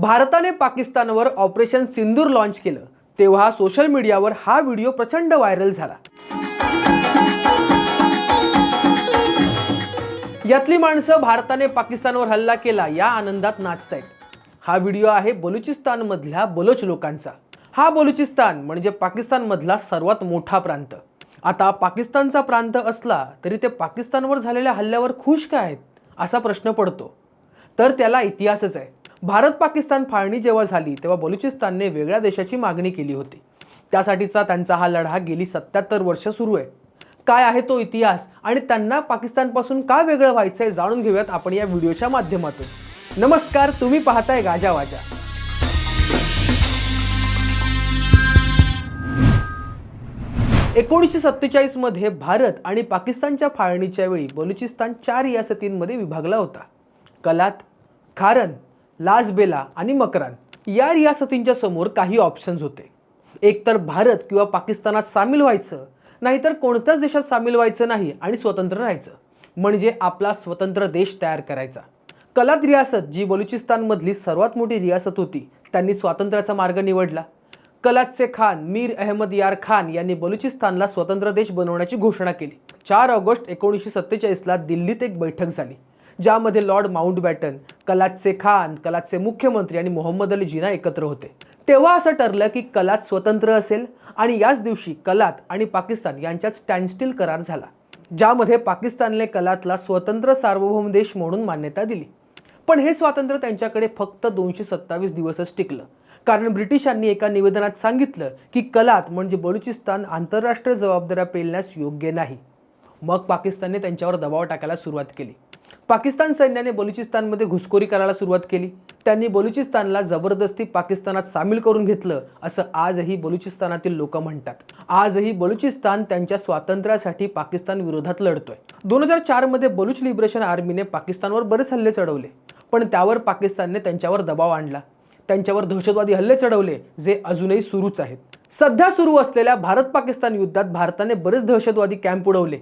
भारताने पाकिस्तानवर ऑपरेशन सिंदूर लॉन्च केलं तेव्हा सोशल मीडियावर हा व्हिडिओ प्रचंड व्हायरल झाला. यातली माणसं भारताने पाकिस्तानवर हल्ला केला या आनंदात नाचतायत. हा व्हिडिओ आहे बलुचिस्तानमधल्या बलोच लोकांचा. हा बलुचिस्तान म्हणजे पाकिस्तानमधला सर्वात मोठा प्रांत. आता पाकिस्तानचा प्रांत असला तरी ते पाकिस्तानवर झालेल्या हल्ल्यावर खुश काय आहेत असा प्रश्न पडतो. तर त्याला इतिहासच आहे. भारत पाकिस्तान फाळणी जेव्हा झाली तेव्हा बलुचिस्तानने वेगळ्या देशाची मागणी केली होती. त्यासाठीचा त्यांचा हा लढा गेली सत्याहत्तर वर्ष सुरू आहे. काय आहे तो इतिहास आणि त्यांना पाकिस्तानपासून का वेगळं व्हायचं आहे जाणून घेऊयात आपण या व्हिडिओच्या माध्यमातून. नमस्कार तुम्ही पाहताय गाजा वाजा. एकोणीसशे सत्तेचाळीसमध्ये भारत आणि पाकिस्तानच्या फाळणीच्या वेळी बलुचिस्तान चार रियासतींमध्ये विभागला होता. कलात खारन लाजबेला आणि मकरान या रियासतींच्या समोर काही ऑप्शन्स होते. एकतर भारत किंवा पाकिस्तानात सामील व्हायचं नाहीतर कोणत्याच देशात सामील व्हायचं नाही आणि स्वतंत्र राहायचं. म्हणजे आपला स्वतंत्र देश तयार करायचा. कलात रियासत जी बलुचिस्तानमधली सर्वात मोठी रियासत होती त्यांनी स्वातंत्र्याचा मार्ग निवडला. कलातचे खान मीर अहमद यार खान यांनी बलुचिस्तानला स्वतंत्र देश बनवण्याची घोषणा केली. चार ऑगस्ट एकोणीसशे सत्तेचाळीसला दिल्लीत एक बैठक झाली ज्यामध्ये लॉर्ड माउंटबॅटन कलातचे खान कलातचे मुख्यमंत्री आणि मोहम्मद अली जिना एकत्र होते. तेव्हा असं ठरलं की कलात स्वतंत्र असेल आणि याच दिवशी कलात आणि पाकिस्तान यांच्यात स्टँडस्टील करार झाला ज्यामध्ये पाकिस्तानने कलातला स्वतंत्र सार्वभौम देश म्हणून मान्यता दिली. पण हे स्वातंत्र्य त्यांच्याकडे फक्त दोनशे सत्तावीस दिवसच टिकलं. कारण ब्रिटिशांनी एका निवेदनात सांगितलं की कलात म्हणजे बलुचिस्तान आंतरराष्ट्रीय जबाबदाऱ्या पेलण्यास योग्य नाही. मग पाकिस्तानने त्यांच्यावर दबाव टाकायला सुरुवात केली. पाकिस्तान सैन्याने बलुचिस्तानमध्ये घुसखोरी करायला सुरुवात केली. त्यांनी बलुचिस्तानला जबरदस्ती पाकिस्तानात सामील करून घेतलं असं आजही बलुचिस्तानातील लोक म्हणतात. आजही बलुचिस्तान त्यांच्या स्वातंत्र्यासाठी पाकिस्तान विरोधात लढतोय. दोन हजार चारमध्ये बलुच लिबरेशन आर्मीने पाकिस्तानवर बरेच हल्ले चढवले पण त्यावर पाकिस्तानने त्यांच्यावर दबाव आणला. त्यांच्यावर दहशतवादी हल्ले चढवले जे अजूनही सुरूच आहेत. सध्या सुरू असलेल्या भारत पाकिस्तान युद्धात भारताने बरेच दहशतवादी कॅम्प उडवले.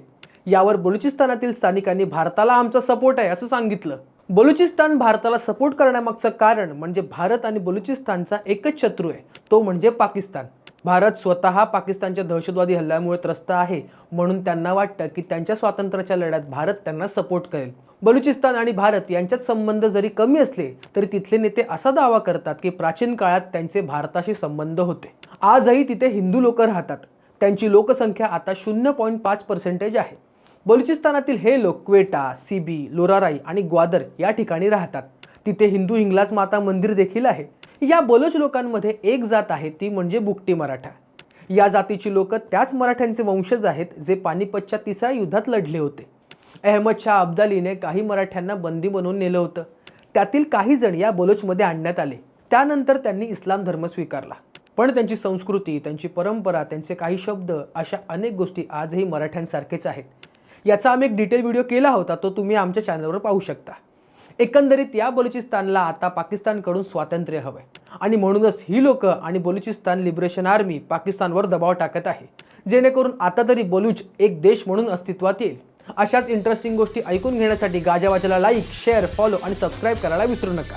यावर बलुचिस्तानातील स्थानिकांनी भारताला आमचा सपोर्ट आहे असं सांगितलं. बलुचिस्तान भारताला सपोर्ट करण्यामागचं कारण म्हणजे भारत आणि बलुचिस्तानचा एकच शत्रू आहे तो म्हणजे पाकिस्तान. भारत स्वतः पाकिस्तानच्या दहशतवादी हल्ल्यामुळे त्रस्त आहे म्हणून त्यांना वाटतं की त्यांच्या स्वातंत्र्याच्या लढ्यात भारत त्यांना सपोर्ट करेल. बलुचिस्तान आणि भारत यांच्यात संबंध जरी कमी असले तरी तिथले नेते असा दावा करतात की प्राचीन काळात त्यांचे भारताशी संबंध होते. आजही तिथे हिंदू लोक राहतात. त्यांची लोकसंख्या आता शून्य पॉईंट पाच पर्सेंटेज आहे. बलुचिस्तानातील हे लोक क्वेटा सिबी लोराराई आणि ग्वादर या ठिकाणी राहतात. तिथे हिंदू हिंगलाज माता मंदिर देखील आहे. या बलोच लोकांमध्ये एक जात आहे ती म्हणजे बुकटी मराठा. या जातीची लोक त्याच मराठ्यांचे वंशज आहेत जे पानिपतच्या तिसऱ्या युद्धात लढले होते. अहमद शाह अब्दालीने काही मराठ्यांना बंदी बनवून नेलं होतं. त्यातील काही जण या बलोचमध्ये आणण्यात आले. त्यानंतर त्यांनी इस्लाम धर्म स्वीकारला. पण त्यांची संस्कृती त्यांची परंपरा त्यांचे काही शब्द अशा अनेक गोष्टी आजही मराठ्यांसारखेच आहेत. याचा आम्ही एक डिटेल व्हिडिओ केला होता तो तुम्ही आमच्या चॅनलवर पाहू शकता. एकंदरीत या बलुचिस्तानला आता पाकिस्तानकडून स्वातंत्र्य हवंय. आणि म्हणूनच ही लोक आणि बलुचिस्तान लिबरेशन आर्मी पाकिस्तानवर दबाव टाकत आहे. जेणेकरून आता तरी बलूच एक देश म्हणून अस्तित्वात येईल. अशाच इंटरेस्टिंग गोष्टी ऐकून घेण्यासाठी गाजावाजाला लाईक शेअर फॉलो आणि सबस्क्राईब करायला विसरू नका.